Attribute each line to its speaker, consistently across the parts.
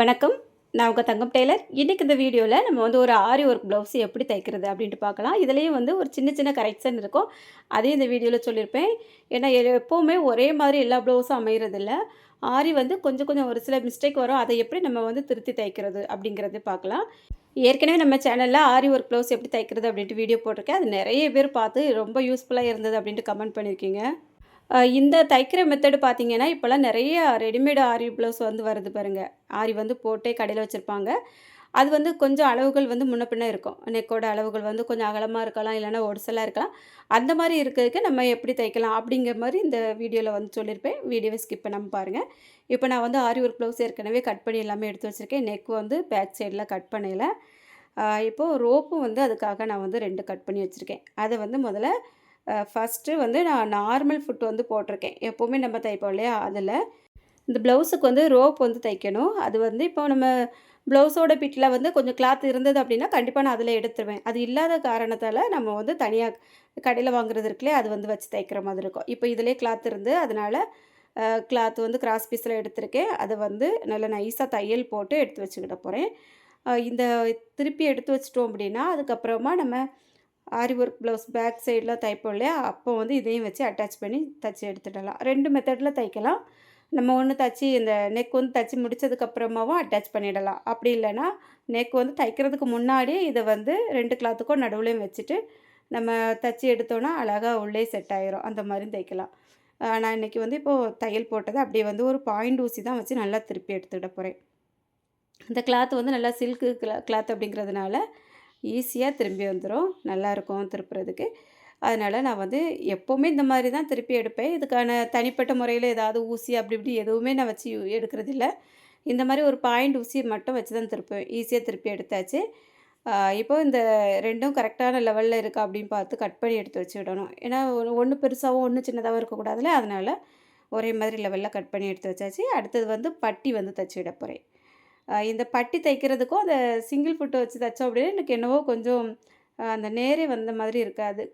Speaker 1: வணக்கம். நான் உங்கள் தங்கம் டெய்லர். இன்றைக்கி இந்த வீடியோவில் நம்ம வந்து ஒரு ஆரி ஒர்க் ப்ளவுஸ் எப்படி தைக்கிறது அப்படின்ட்டு பார்க்கலாம். இதுலேயும் வந்து ஒரு சின்ன சின்ன கரெக்ஷன் இருக்கும். அதையும் இந்த வீடியோவில் சொல்லியிருப்பேன் ஏன்னா எப்போவுமே ஒரே மாதிரி எல்லா ப்ளவுஸும் அமைகிறதில்ல ஆரி வந்து கொஞ்சம் கொஞ்சம் ஒரு சில மிஸ்டேக் வரும். அதை எப்படி நம்ம வந்து திருத்தி தைக்கிறது அப்படிங்கிறது பார்க்கலாம். ஏற்கனவே நம்ம சேனலில் ஆரி ஒர்க் ப்ளவுஸ் எப்படி தைக்கிறது அப்படின்ட்டு வீடியோ போட்டிருக்கேன். அது நிறைய பேர் பார்த்து ரொம்ப யூஸ்ஃபுல்லாக இருந்தது அப்படின்ட்டு கமெண்ட் பண்ணியிருக்கீங்க இந்த தைக்கிற மெத்தடு பார்த்திங்கன்னா இப்போல்லாம் நிறைய ரெடிமேடு ஆரி ப்ளவுஸ் வந்து வருது பாருங்கள் ஆரி வந்து போட்டே கடையில் வச்சுருப்பாங்க. அது வந்து கொஞ்சம் அளவுகள் வந்து முன்ன பின்ன இருக்கும். நெக்கோட அளவுகள் வந்து கொஞ்சம் அகலமாக இருக்கலாம் இல்லைன்னா ஒடிசலாக இருக்கலாம். அந்த மாதிரி இருக்கிறதுக்கு நம்ம எப்படி தைக்கலாம் அப்படிங்கிற மாதிரி இந்த வீடியோவில் வந்து சொல்லியிருப்பேன். வீடியோவை ஸ்கிப் பண்ணாமல் பாருங்கள் இப்போ நான் வந்து ஆரி ஒர்க் ப்ளவுஸ் ஏற்கனவே கட் பண்ணி எல்லாமே எடுத்து வச்சுருக்கேன். நெக் வந்து பேக் சைடில் கட் பண்ணல. இப்போது ரோப்பும் வந்து அதுக்காக நான் வந்து ரெண்டு கட் பண்ணி வச்சுருக்கேன். அதை வந்து முதல்ல ஃபஸ்ட்டு வந்து நான் நார்மல் ஃபுட் வந்து போட்டிருக்கேன். எப்போவுமே நம்ம தைப்போம் இல்லையா? அதில். இந்த ப்ளவுஸுக்கு வந்து ரோப் வந்து தைக்கணும். அது வந்து இப்போ நம்ம ப்ளவுஸோட பிட்டில் வந்து கொஞ்சம் கிளாத் இருந்தது அப்படின்னா கண்டிப்பாக நான் அதில் எடுத்துருவேன். அது இல்லாத காரணத்தால் நம்ம வந்து தனியாக கடையில் வாங்குறது இருக்குல்லே அது வந்து வச்சு தைக்கிற மாதிரி இருக்கும். இப்போ இதிலே கிளாத் இருந்து அதனால் கிளாத் வந்து கிராஸ் பீஸில் எடுத்திருக்கேன். அதை வந்து நல்லா நைஸாக தையல் போட்டு எடுத்து வச்சுக்கிட போகிறேன் இந்த திருப்பி எடுத்து வச்சிட்டோம் அப்படின்னா அதுக்கப்புறமா நம்ம ஆரி ஒர்க் ப்ளவுஸ் பேக் சைடெலாம் தைப்போம் இல்லையா? அப்போ வந்து இதையும் வச்சு அட்டாச் பண்ணி தச்சு எடுத்துடலாம். ரெண்டு மெத்தடில் தைக்கலாம். நம்ம ஒன்று தச்சு இந்த நெக் வந்து தச்சு முடிச்சதுக்கப்புறமாவும் அட்டாச் பண்ணிடலாம். அப்படி இல்லைன்னா நெக் வந்து தைக்கிறதுக்கு முன்னாடியே இதை வந்து ரெண்டு கிளாத்துக்கும் நடுவுலையும் வச்சுட்டு நம்ம தச்சு எடுத்தோன்னா அழகாக உள்ளே செட் ஆயிரும். அந்த மாதிரி தைக்கலாம். நான் இன்றைக்கி வந்து இப்போது தையல் போட்டது அப்படியே வந்து ஒரு பாயிண்ட் ஊசி தான் வச்சு நல்லா திருப்பி எடுத்துக்கிட போகிறேன் இந்த கிளாத் வந்து நல்லா சில்க்கு கிளாத் அப்படிங்கிறதுனால ஈஸியாக திரும்பி வந்துடும் நல்லாயிருக்கும் திருப்புறதுக்கு. அதனால் நான் வந்து எப்போவுமே இந்த மாதிரி தான் திருப்பி எடுப்பேன். இதுக்கான தனிப்பட்ட முறையில் ஏதாவது ஊசி அப்படி இப்படி எதுவுமே நான் வச்சு எடுக்கிறது எடுக்கிறதில்ல. இந்த மாதிரி ஒரு பாயிண்ட் ஊசி மட்டும் வச்சு தான் திருப்பேன் ஈஸியாக திருப்பி எடுத்தாச்சு. இப்போது இப்போ இந்த ரெண்டும் கரெக்டான லெவலில் இருக்கா அப்படின்னு பார்த்து கட் பண்ணி எடுத்து வச்சு விடணும் ஏன்னா ஒன்று பெருசாகவும் ஒன்று சின்னதாகவும் இருக்கக்கூடாதுல அதனால் ஒரே மாதிரி லெவலில் கட் பண்ணி எடுத்து வச்சாச்சு. அடுத்தது வந்து பட்டி வந்து தச்சு விட போகிறேன் இந்த பட்டி தைக்கிறதுக்கும் அந்த சிங்கிள் ஃபுட்டை வச்சு தைச்சோம் அப்படின்னா எனக்கு என்னவோ கொஞ்சம் அந்த நேரே வந்த மாதிரி இருக்காது.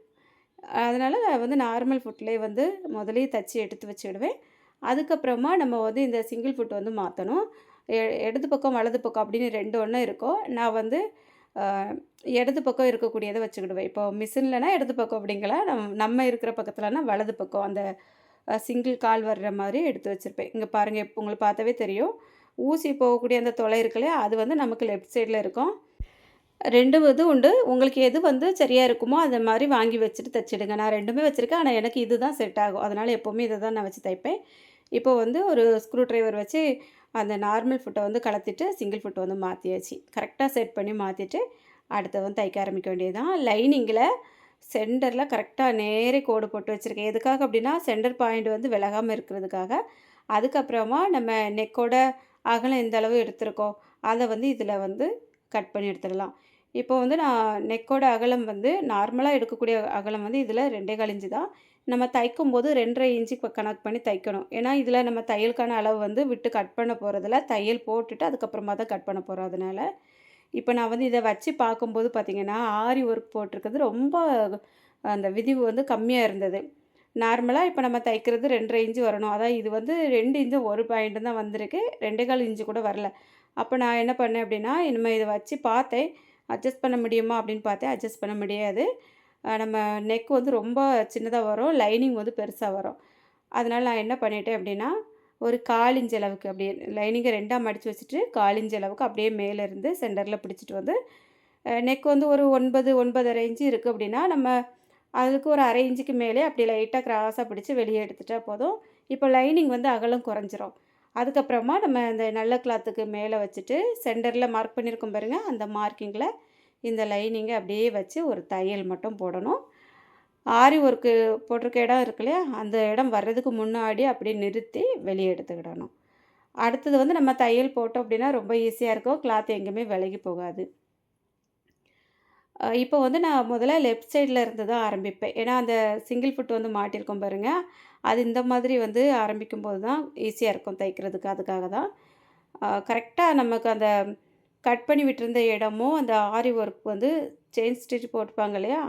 Speaker 1: அதனால் நான் வந்து நார்மல் ஃபுட்லேயே வந்து முதலே தைச்சி எடுத்து வச்சுடுவேன். அதுக்கப்புறமா நம்ம வந்து இந்த சிங்கிள் ஃபுட் வந்து மாற்றணும் இடது பக்கம் வலது பக்கம் அப்படின்னு ரெண்டு ஒன்று இருக்கும் நான் வந்து இடது பக்கம் இருக்கக்கூடியதை வச்சுக்கிடுவேன். இப்போ மிஷின்லனா இடது பக்கம் அப்படிங்கலாம் நம்ம நம்ம இருக்கிற பக்கத்துலனா வலது பக்கம் அந்த சிங்கிள் கால் வர்ற மாதிரி எடுத்து வச்சுருப்பேன். இங்கே பாருங்கள் இப்போ உங்களுக்கு பார்த்தாவே தெரியும். ஊசி போகக்கூடிய அந்த தொலை இருக்குல்லையா அது வந்து நமக்கு லெஃப்ட் சைடில் இருக்கும். ரெண்டு இது உண்டு உங்களுக்கு எது வந்து சரியாக இருக்குமோ அந்த மாதிரி வாங்கி வச்சுட்டு தைச்சிடுங்க. நான் ரெண்டுமே வச்சுருக்கேன் ஆனால் எனக்கு இது தான் செட் ஆகும். அதனால் எப்போவுமே இதை தான் நான் வச்சு தைப்பேன். இப்போ வந்து ஒரு ஸ்க்ரூ ட்ரைவர் வச்சு அந்த நார்மல் ஃபுட்டை வந்து கலத்திட்டு சிங்கிள் ஃபுட்டை வந்து மாற்றியாச்சு கரெக்டாக செட் பண்ணி மாற்றிட்டு அடுத்து வந்து தைக்க ஆரம்பிக்க வேண்டியது தான் லைனிங்கில் சென்டரில் கரெக்டாக நேரே கோடு போட்டு வச்சுருக்கேன். எதுக்காக அப்படின்னா சென்டர் பாயிண்ட் வந்து விலகாமல் இருக்கிறதுக்காக. அதுக்கப்புறமா நம்ம நெக்கோட அகலம் எந்த அளவு எடுத்திருக்கோம் அதை வந்து இதில் வந்து கட் பண்ணி எடுத்துடலாம். இப்போ வந்து நான் நெக்கோட அகலம் வந்து நார்மலாக எடுக்கக்கூடிய அகலம் வந்து இதில் ரெண்டே கழிஞ்சு தான். நம்ம தைக்கும் போது ரெண்டரை இன்ச்சு கணக்கு பண்ணி தைக்கணும். ஏன்னா இதில் நம்ம தையலுக்கான அளவு வந்து விட்டு கட் பண்ண போகிறதில்ல தையல் போட்டுட்டு அதுக்கப்புறமா தான் கட் பண்ண போகிறோம் அதனால். இப்போ நான் வந்து இதை வச்சு பார்க்கும்போது பார்த்திங்கன்னா ஆரி ஒர்க் போட்டிருக்கிறது ரொம்ப அந்த விதிவு வந்து கம்மியாக இருந்தது. நார்மலாக இப்போ நம்ம தைக்கிறது ரெண்டரை இன்ச்சு வரணும். அதான் இது வந்து ரெண்டு இன்ச்சு ஒரு பாயிண்ட்டு தான் வந்திருக்கு. ரெண்டே கால் இன்ச்சு கூட வரல. அப்போ நான் என்ன பண்ணேன் அப்படின்னா இனிமேல் இதை வச்சு பார்த்தேன். அட்ஜஸ்ட் பண்ண முடியுமா அப்படின்னு பார்த்தேன். அட்ஜஸ்ட் பண்ண முடியாது. நம்ம நெக் வந்து ரொம்ப சின்னதாக வரும். லைனிங் வந்து பெருசாக வரும். அதனால் நான் என்ன பண்ணிட்டேன் அப்படின்னா ஒரு கால் அளவுக்கு அப்படியே லைனிங்கை ரெண்டாக மடித்து வச்சுட்டு கால் அளவுக்கு அப்படியே மேலே இருந்து சென்டரில் பிடிச்சிட்டு வந்து நெக் வந்து ஒரு ஒன்பது ஒன்பதரை இன்ச்சு இருக்குது அப்படின்னா நம்ம அதுக்கு ஒரு அரை இன்ச்சுக்கு மேலே அப்படி லைட்டாக கிராஸாக பிடிச்சி வெளியே எடுத்துட்டா போதும். இப்போ லைனிங் வந்து அகலம் குறைஞ்சிரும். அதுக்கப்புறமா நம்ம இந்த நல்ல கிளாத்துக்கு மேலே வச்சுட்டு சென்டரில் மார்க் பண்ணியிருக்கோம் பாருங்க அந்த மார்க்கிங்கில் இந்த லைனிங்கை அப்படியே வச்சு ஒரு தையல் மட்டும் போடணும். ஆரி ஒர்க்கு போட்டிருக்க இடம் இருக்கு இல்லையா அந்த இடம் வர்றதுக்கு முன்னாடி அப்படியே நிறுத்தி வெளியே எடுத்துக்கிடணும். அடுத்தது வந்து நம்ம தையல் போட்டோம் அப்படின்னா ரொம்ப ஈஸியாக இருக்கும். கிளாத் எங்கேயுமே விலகி போகாது. இப்போ வந்து நான் முதல்ல லெஃப்ட் சைடில் இருந்து தான் ஆரம்பிப்பேன். ஏன்னா அந்த சிங்கிள் ஃபுட் வந்து மாட்டியிருக்கோம் பாருங்கள் அது இந்த மாதிரி வந்து ஆரம்பிக்கும் போது தான் ஈஸியாக இருக்கும் தைக்கிறதுக்கு. அதுக்காக தான். கரெக்டாக நமக்கு அந்த கட் பண்ணி விட்டிருந்த இடமும் அந்த ஆரி ஒர்க் வந்து செயின் ஸ்டிச் போட்டுப்பாங்க இல்லையா?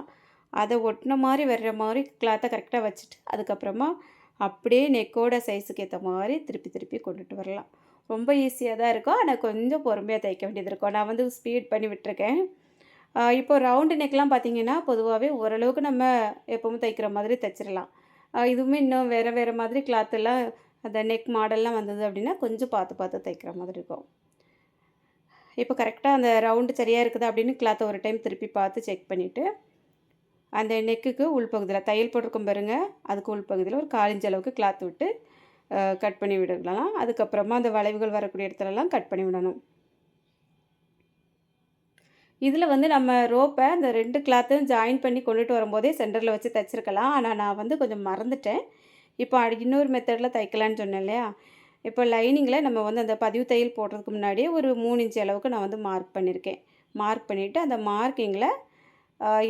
Speaker 1: அதை ஒட்டின மாதிரி வர்ற மாதிரி கிளாத்தை கரெக்டாக வச்சுட்டு அதுக்கப்புறமா அப்படியே நெக்கோட சைஸுக்கு ஏற்ற மாதிரி திருப்பி திருப்பி கொண்டுட்டு வரலாம். ரொம்ப ஈஸியாக தான் இருக்கும். ஆனால் கொஞ்சம் பொறுமையாக தைக்க வேண்டியது இருக்கும். நான் வந்து ஸ்பீட் பண்ணி விட்டுருக்கேன். இப்போ ரவுண்டு நெக்லாம் பார்த்தீங்கன்னா பொதுவாகவே ஓரளவுக்கு நம்ம எப்பவும் தைக்கிற மாதிரி தைச்சிடலாம் இதுவுமே இன்னும் வேறு வேறு மாதிரி கிளாத்தெல்லாம் அந்த நெக் மாடல்லாம் வந்தது அப்படின்னா கொஞ்சம் பார்த்து பார்த்து தைக்கிற மாதிரி இருக்கும். இப்போ கரெக்டாக அந்த ரவுண்டு சரியாக இருக்குதா அப்படின்னு கிளாத்தை ஒரு டைம் திருப்பி பார்த்து செக் பண்ணிவிட்டு அந்த நெக்குக்கு உள்பகுதியில் தையல் போட்டிருக்கோம் பாருங்க அதுக்கு உள்பகுதியில் ஒரு காலிஞ்ச அளவுக்கு கிளாத் விட்டு கட் பண்ணி விடலாம். அதுக்கப்புறமா அந்த வளைவுகள் வரக்கூடிய இடத்துலலாம் கட் பண்ணி விடணும். இதில் வந்து நம்ம ரோப்பை அந்த ரெண்டு கிளாத்தையும் ஜாயின் பண்ணி கொண்டுட்டு வரும்போதே சென்டரில் வச்சு தைச்சிருக்கலாம். ஆனால் நான் வந்து கொஞ்சம் மறந்துட்டேன். இப்போ அடி இன்னொரு மெத்தடில் தைக்கலான்னு சொன்னேன் இல்லையா? இப்போ லைனிங்கில் நம்ம வந்து அந்த பதிவு தையல் போடுறதுக்கு முன்னாடியே ஒரு மூணு இன்ச்சு அளவுக்கு நான் வந்து மார்க் பண்ணியிருக்கேன். மார்க் பண்ணிவிட்டு அந்த மார்க்கிங்கில்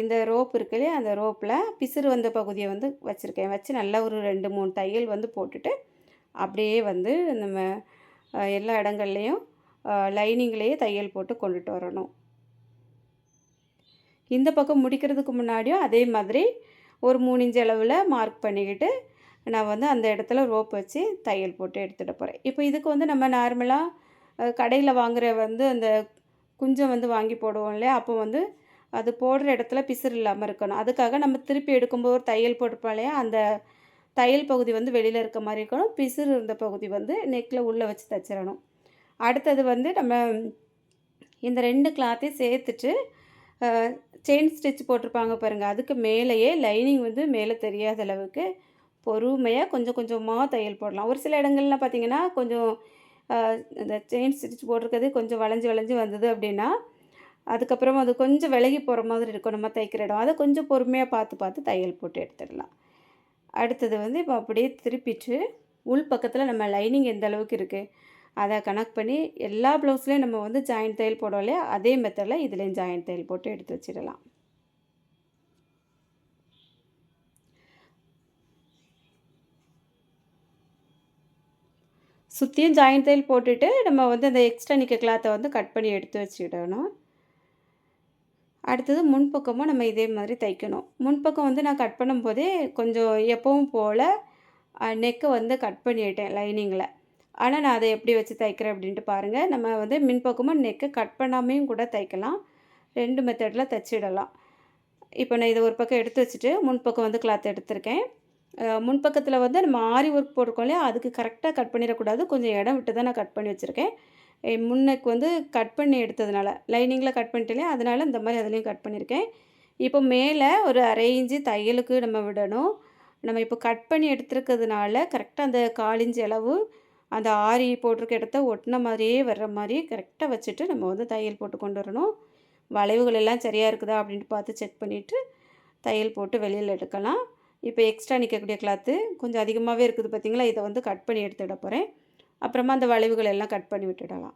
Speaker 1: இந்த ரோப் இருக்கு இல்லையா? அந்த ரோப்பில் பிசுறு வந்த பகுதியை வந்து வச்சுருக்கேன். வச்சு நல்லா ஒரு ரெண்டு மூணு தையல் வந்து போட்டுட்டு அப்படியே வந்து நம்ம எல்லா இடங்கள்லையும் லைனிங்லேயே தையல் போட்டு கொண்டுட்டு வரணும். இந்த பக்கம் முடிக்கிறதுக்கு முன்னாடியும் அதே மாதிரி ஒரு மூணு இன்ச் அளவில் மார்க் பண்ணிக்கிட்டு நான் வந்து அந்த இடத்துல ரோப் வச்சு தையல் போட்டு எடுத்துகிட்டு போகிறேன் இப்போ இதுக்கு வந்து நம்ம நார்மலாக கடையில் வாங்குகிற வந்து அந்த குஞ்சம் வந்து வாங்கி போடுவோம் இல்லையா? அப்போ வந்து அது போடுற இடத்துல பிசுறு இல்லாமல் இருக்கணும். அதுக்காக நம்ம திருப்பி எடுக்கும்போது ஒரு தையல் போட்டிருப்போம் இல்லையா? அந்த தையல் பகுதி வந்து வெளியில் இருக்க மாதிரி இருக்கணும். பிசுறு இருந்த பகுதி வந்து நெக்கில் உள்ளே வச்சு தைச்சிடணும். அடுத்தது வந்து நம்ம இந்த ரெண்டு கிளாத்தையும் சேர்த்துட்டு செயின் ஸ்டிச் போட்டிருப்பாங்க பாருங்கள் அதுக்கு மேலேயே லைனிங் வந்து மேலே தெரியாத அளவுக்கு பொறுமையாக கொஞ்சம் கொஞ்சமாக தையல் போடலாம். ஒரு சில இடங்கள்லாம் பார்த்திங்கன்னா கொஞ்சம் இந்த செயின் ஸ்டிச் போட்டிருக்கிறது கொஞ்சம் வளைஞ்சு வளைஞ்சு வந்தது அப்படின்னா அதுக்கப்புறம் அது கொஞ்சம் விலகி போகிற மாதிரி இருக்கும் நம்ம தைக்கிற இடம். அதை கொஞ்சம் பொறுமையாக பார்த்து பார்த்து தையல் போட்டு எடுத்துடலாம். அடுத்தது வந்து இப்போ அப்படியே திருப்பிட்டு உள் பக்கத்தில் நம்ம லைனிங் எந்த அளவுக்கு இருக்குது அதை கனெக்ட் பண்ணி எல்லா ப்ளவுஸ்லேயும் நம்ம வந்து ஜாயின் தையல் போடுவோம் இல்லையா? அதே மெத்தடில் இதுலேயும் ஜாயின் தையல் போட்டு எடுத்து வச்சிடலாம். சுற்றியும் ஜாயின் தையல் போட்டுட்டு நம்ம வந்து அந்த எக்ஸ்ட்ரா நிற்க கிளாத்தை வந்து கட் பண்ணி எடுத்து வச்சுடணும். அடுத்தது முன்பக்கமும் நம்ம இதே மாதிரி தைக்கணும். முன்பக்கம் வந்து நான் கட் பண்ணும்போதே கொஞ்சம் எப்பவும் போல் நெக்கை வந்து கட் பண்ணிட்டேன் லைனிங்கில் ஆனால் நான் அதை எப்படி வச்சு தைக்கிறேன் அப்படின்ட்டு பாருங்கள் நம்ம வந்து மின்பக்கமும் நெக்கை கட் பண்ணாமையும் கூட தைக்கலாம். ரெண்டு மெத்தடில் தைச்சிடலாம். இப்போ நான் இதை ஒரு பக்கம் எடுத்து வச்சுட்டு முன்பக்கம் வந்து கிளாத் எடுத்திருக்கேன். முன்பக்கத்தில் வந்து நம்ம ஆரி ஒர்க் போட்டிருக்கோம் இல்லையா? அதுக்கு கரெக்டாக கட் பண்ணிடக்கூடாது. கொஞ்சம் இடம் விட்டு தான் நான் கட் பண்ணி வச்சுருக்கேன். முன்னைக்கு வந்து கட் பண்ணி எடுத்ததுனால லைனிங்கில் கட் பண்ணிட்டேன் அதனால் இந்த மாதிரி அதுலேயும் கட் பண்ணியிருக்கேன். இப்போ மேலே ஒரு அரை இஞ்சி தையலுக்கு நம்ம விடணும். நம்ம இப்போ கட் பண்ணி எடுத்துருக்கிறதுனால கரெக்டாக அந்த காலிஞ்சி அளவு அந்த ஆரி போட்டிருக்க இடத்த ஒட்டின மாதிரியே வர்ற மாதிரி கரெக்டாக வச்சுட்டு நம்ம வந்து தையல் போட்டு கொண்டு வரணும். வளைவுகள் எல்லாம் சரியாக இருக்குதா அப்படின்ட்டு பார்த்து செக் பண்ணிவிட்டு தையல் போட்டு வெளியில் எடுக்கலாம். இப்போ எக்ஸ்ட்ரா நிற்கக்கூடிய கிளாத்து கொஞ்சம் அதிகமாகவே இருக்குது பார்த்தீங்களா? இதை வந்து கட் பண்ணி எடுத்துட போகிறேன் அப்புறமா அந்த வளைவுகள் எல்லாம் கட் பண்ணி விட்டுடலாம்.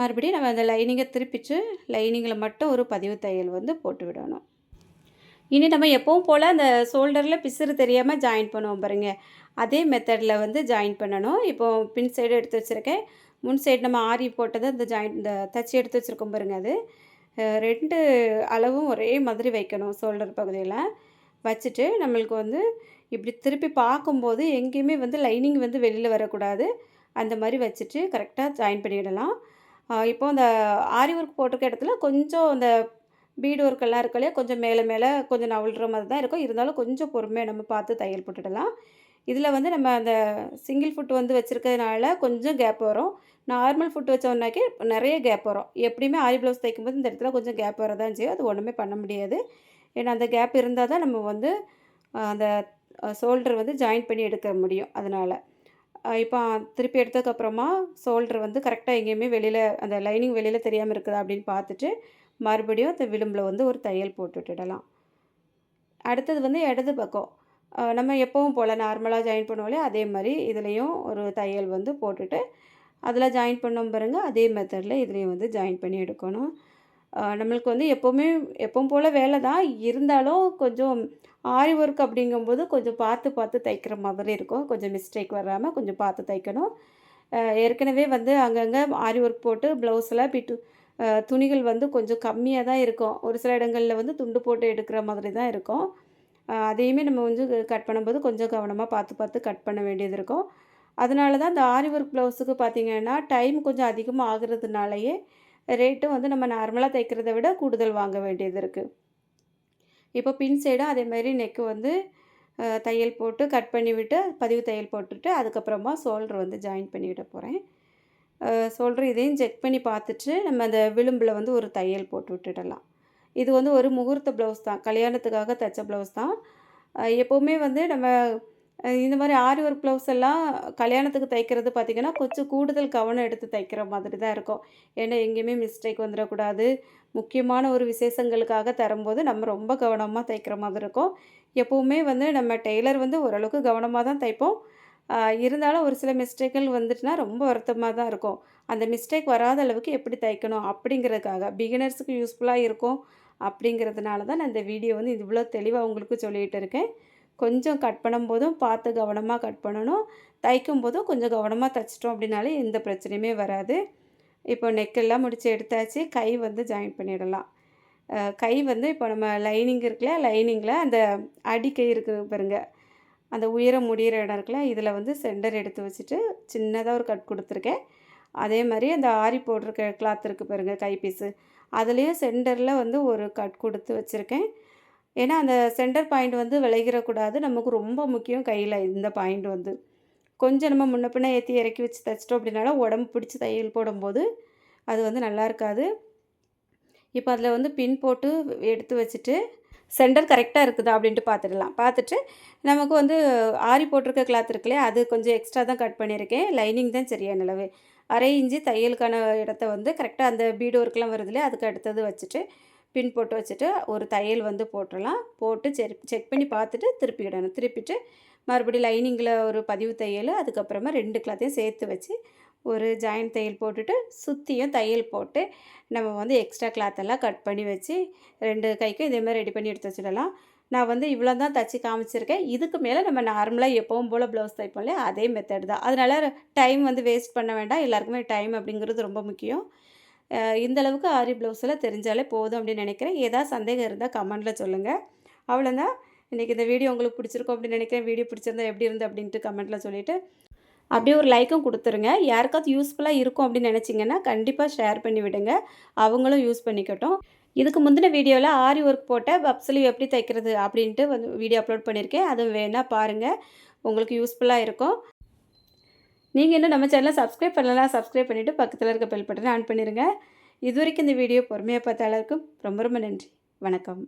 Speaker 1: மறுபடியும் நம்ம அந்த லைனிங்கை திருப்பிச்சு லைனிங்கில் மட்டும் ஒரு பதிவு தையல் வந்து போட்டு விடணும். இனி நம்ம எப்பவும் போல் அந்த ஷோல்டரில் பிசுறு தெரியாமல் ஜாயின் பண்ணுவோம் பாருங்கள் அதே மெத்தடில் வந்து ஜாயின் பண்ணணும். இப்போது பின் சைடு எடுத்து வச்சுருக்கேன். முன் சைடு நம்ம ஆரி போட்டது அந்த ஜாயின் இந்த தச்சு எடுத்து வச்சுருக்கோம் பாருங்க அது. ரெண்டு அளவும் ஒரே மாதிரி வைக்கணும் ஷோல்டர் பகுதியில். வச்சுட்டு நம்மளுக்கு வந்து இப்படி திருப்பி பார்க்கும்போது எங்கேயுமே வந்து லைனிங் வந்து வெளியில் வரக்கூடாது. அந்த மாதிரி வச்சுட்டு கரெக்டாக ஜாயின் பண்ணிடலாம். இப்போ அந்த ஆரி ஒர்க் போட்டிருக்க இடத்துல கொஞ்சம் அந்த பீடு ஒர்க்கெல்லாம் இருக்கு இல்லையா? கொஞ்சம் மேலே மேலே கொஞ்சம் நவுல்ற மாதிரி தான் இருக்கும். இருந்தாலும் கொஞ்சம் பொறுமையாக நம்ம பார்த்து தையல் போட்டுடலாம். இதில் வந்து நம்ம அந்த சிங்கிள் ஃபுட் வந்து வச்சுருக்கிறதுனால கொஞ்சம் கேப் வரும். நார்மல் ஃபுட் வச்சோம்னாக்கே நிறைய கேப் வரும். எப்படியுமே ஆரி ப்ளவுஸ் தைக்கும்போது இந்த இடத்துல கொஞ்சம் கேப் வரதான் செய்யும் அது ஒன்றுமே பண்ண முடியாது. ஏன்னா அந்த கேப் இருந்தால் தான் நம்ம வந்து அந்த ஷோல்டர் வந்து ஜாயின் பண்ணி எடுக்க முடியும். அதனால் இப்போ திருப்பி எடுத்ததுக்கப்புறமா ஷோல்டர் வந்து கரெக்டாக எங்கேயுமே வெளியில் அந்த லைனிங் வெளியில் தெரியாமல் இருக்குதா அப்படின்னு பார்த்துட்டு மறுபடியும் அந்த விளிம்பில் வந்து ஒரு தையல் போட்டு விட்டுடலாம். அடுத்தது வந்து இடது பக்கம். நம்ம எப்பவும் போல் நார்மலாக ஜாயின் பண்ணுவோம்லே அதே மாதிரி இதுலேயும் ஒரு தையல் வந்து போட்டுட்டு அதில் ஜாயின் பண்ணோம் பாருங்க அதே மெத்தடில் இதுலேயும் வந்து ஜாயின் பண்ணி எடுக்கணும். நம்மளுக்கு வந்து எப்போவுமே எப்பவும் போல் வேலை தான். இருந்தாலும் கொஞ்சம் ஆரி ஒர்க் அப்படிங்கும்போது கொஞ்சம் பார்த்து பார்த்து தைக்கிற மாதிரி இருக்கும். கொஞ்சம் மிஸ்டேக் வராமல் கொஞ்சம் பார்த்து தைக்கணும். ஏற்கனவே வந்து அங்கங்கே ஆரி ஒர்க் போட்டு ப்ளவுஸில் பிட்டு துணிகள் வந்து கொஞ்சம் கம்மியாக தான் இருக்கும். ஒரு சில இடங்களில் வந்து துண்டு போட்டு எடுக்கிற மாதிரி தான் இருக்கும். அதையுமே நம்ம வந்து கட் பண்ணும்போது கொஞ்சம் கவனமாக பார்த்து பார்த்து கட் பண்ண வேண்டியது இருக்கும். அதனால தான் இந்த ஆரி ஒர்க் ப்ளவுஸுக்கு பார்த்தீங்கன்னா டைம் கொஞ்சம் அதிகமாக ஆகுறதுனாலயே ரேட்டும் வந்து நம்ம நார்மலாக தைக்கிறத விட கூடுதல் வாங்க வேண்டியது இருக்குது இப்போ பின் சைடும் அதேமாதிரி நெக்கு வந்து தையல் போட்டு கட் பண்ணிவிட்டு பதிவு தையல் போட்டுட்டு அதுக்கப்புறமா சோல்ட்ரு வந்து ஜாயின் பண்ணிவிட போகிறேன் சோல்ட்ரு இதையும் செக் பண்ணி பார்த்துட்டு நம்ம அந்த விளிம்பில் வந்து ஒரு தையல் போட்டு விட்டுடலாம். இது வந்து ஒரு முகூர்த்த ப்ளவுஸ் தான். கல்யாணத்துக்காக தைச்ச ப்ளவுஸ் தான். எப்போவுமே வந்து நம்ம இந்த மாதிரி ஆரி ஒர்க் ப்ளவுஸ் எல்லாம் கல்யாணத்துக்கு தைக்கிறது பார்த்திங்கன்னா கொஞ்சம் கூடுதல் கவனம் எடுத்து தைக்கிற மாதிரி தான் இருக்கும். ஏன்னா எங்கேயுமே மிஸ்டேக் வந்துடக்கூடாது. முக்கியமான ஒரு விசேஷங்களுக்காக தரும்போது நம்ம ரொம்ப கவனமாக தைக்கிற மாதிரி இருக்கும். எப்போவுமே வந்து நம்ம டெய்லர் வந்து ஓரளவுக்கு கவனமாக தான் தைப்போம். இருந்தாலும் ஒரு சில மிஸ்டேக்கள் வந்துட்டுனா ரொம்ப வருத்தமாக தான் இருக்கும். அந்த மிஸ்டேக் வராத அளவுக்கு எப்படி தைக்கணும் அப்படிங்கிறதுக்காக பிகினர்ஸுக்கு யூஸ்ஃபுல்லாக இருக்கும். அப்படிங்கிறதுனால தான் நான் இந்த வீடியோ வந்து இவ்வளோ தெளிவாக உங்களுக்கு சொல்லிகிட்டு இருக்கேன். கொஞ்சம் கட் பண்ணும்போதும் பார்த்து கவனமாக கட் பண்ணணும். தைக்கும் போதும் கொஞ்சம் கவனமாக தைச்சிட்டோம் அப்படின்னாலே எந்த பிரச்சனையுமே வராது. இப்போ நெக்கெல்லாம் முடித்து எடுத்தாச்சு. கை வந்து ஜாயின் பண்ணிடலாம். கை வந்து இப்போ நம்ம லைனிங் இருக்குல்ல லைனிங்கில் அந்த அடிக்கை இருக்குது பாருங்க. அந்த உயரம் முடிகிற இடம் இருக்குல்ல இதில் வந்து சென்டர் எடுத்து வச்சுட்டு சின்னதாக ஒரு கட் கொடுத்துருக்கேன். அதே மாதிரி அந்த ஆரி போட்டிருக்க கிளாத் இருக்குது பாருங்கள் கைப்பீஸு. அதுலேயும் சென்டரில் வந்து ஒரு கட் கொடுத்து வச்சுருக்கேன். ஏன்னா அந்த சென்டர் பாயிண்ட் வந்து விளைகிறக்கூடாது நமக்கு ரொம்ப முக்கியம் கையில் இந்த பாயிண்ட் வந்து. கொஞ்சம் நம்ம முன்ன பின்ன ஏற்றி இறக்கி வச்சு தைச்சிட்டோம் அப்படின்னாலும் உடம்பு பிடிச்சி தையல் போடும்போது அது வந்து நல்லா இருக்காது. இப்போ அதில் வந்து பின் போட்டு எடுத்து வச்சுட்டு சென்டர் கரெக்டாக இருக்குதா அப்படின்ட்டு பார்த்துடலாம். பார்த்துட்டு நமக்கு வந்து ஆரி போட்டிருக்க கிளாத் இருக்குல்லையா அது கொஞ்சம் எக்ஸ்ட்ரா தான் கட் பண்ணியிருக்கேன். லைனிங் தான் சரியான அளவு. அரை இஞ்சி தையலுக்கான இடத்த வந்து கரெக்டாக அந்த பீடு ஒர்க்லாம் வருது இல்லையா அதுக்கு அடுத்தது வச்சுட்டு பின் போட்டு வச்சுட்டு ஒரு தையல் வந்து போட்டுடலாம். போட்டு செக் செக் பண்ணி பார்த்துட்டு திருப்பிக்கிடணும் திருப்பிட்டு மறுபடியும் லைனிங்கில் ஒரு பதிவு தையல் அதுக்கப்புறமா ரெண்டு கிளாத்தையும் சேர்த்து வச்சு ஒரு ஜாயிண்ட் தையல் போட்டுட்டு சுற்றியும் தையல் போட்டு நம்ம வந்து எக்ஸ்ட்ரா கிளாத்தெல்லாம் கட் பண்ணி வச்சு ரெண்டு கைக்கும் இதேமாதிரி ரெடி பண்ணி எடுத்து வச்சிடலாம். நான் வந்து இவ்வளோ தான் தச்சு காமிச்சிருக்கேன். இதுக்கு மேலே நம்ம நார்மலாக எப்பவும் போல் ப்ளவுஸ் தைப்போம் இல்லையா? அதே மெத்தட் தான். அதனால் டைம் வந்து வேஸ்ட் பண்ண வேண்டாம். எல்லாருக்குமே டைம் அப்படிங்கிறது ரொம்ப முக்கியம். இந்தளவுக்கு ஆரி ப்ளவுஸில் தெரிஞ்சாலே போதும் அப்படின்னு நினைக்கிறேன். ஏதாவது சந்தேகம் இருந்தால் கமெண்ட்டில் சொல்லுங்கள் அவ்வளோதான் இன்றைக்கி இந்த வீடியோ உங்களுக்கு பிடிச்சிருக்கும் அப்படின்னு நினைக்கிறேன். வீடியோ பிடிச்சிருந்தா எப்படி இருந்து அப்படின்ட்டு கமெண்ட்டில் சொல்லிவிட்டு அப்படியே ஒரு லைக்கும் கொடுத்துருங்க. யாருக்காவது யூஸ்ஃபுல்லாக இருக்கும் அப்படின்னு நினச்சிங்கன்னா கண்டிப்பாக ஷேர் பண்ணி விடுங்க. அவங்களும் யூஸ் பண்ணிக்கட்டும். இதுக்கு முந்தின வீடியோவில் ஆரி ஒர்க் போட்ட பப்ஸ்லி எப்படி தைக்கிறது அப்படின்ட்டு வந்து வீடியோ அப்லோட் பண்ணியிருக்கேன் அதுவும் வேணால் பாருங்கள் உங்களுக்கு யூஸ்ஃபுல்லாக இருக்கும். நீங்கள் இன்னும் நம்ம சேனலை சப்ஸ்கிரைப் பண்ணலாம் சப்ஸ்கிரைப் பண்ணிவிட்டு பக்கத்தில் இருக்க பெல் பட்டனை ஆன் பண்ணிடுங்க இது வரைக்கும் இந்த வீடியோ பொறுமையாக பார்த்த அளவுக்கு ரொம்ப ரொம்ப நன்றி. வணக்கம்.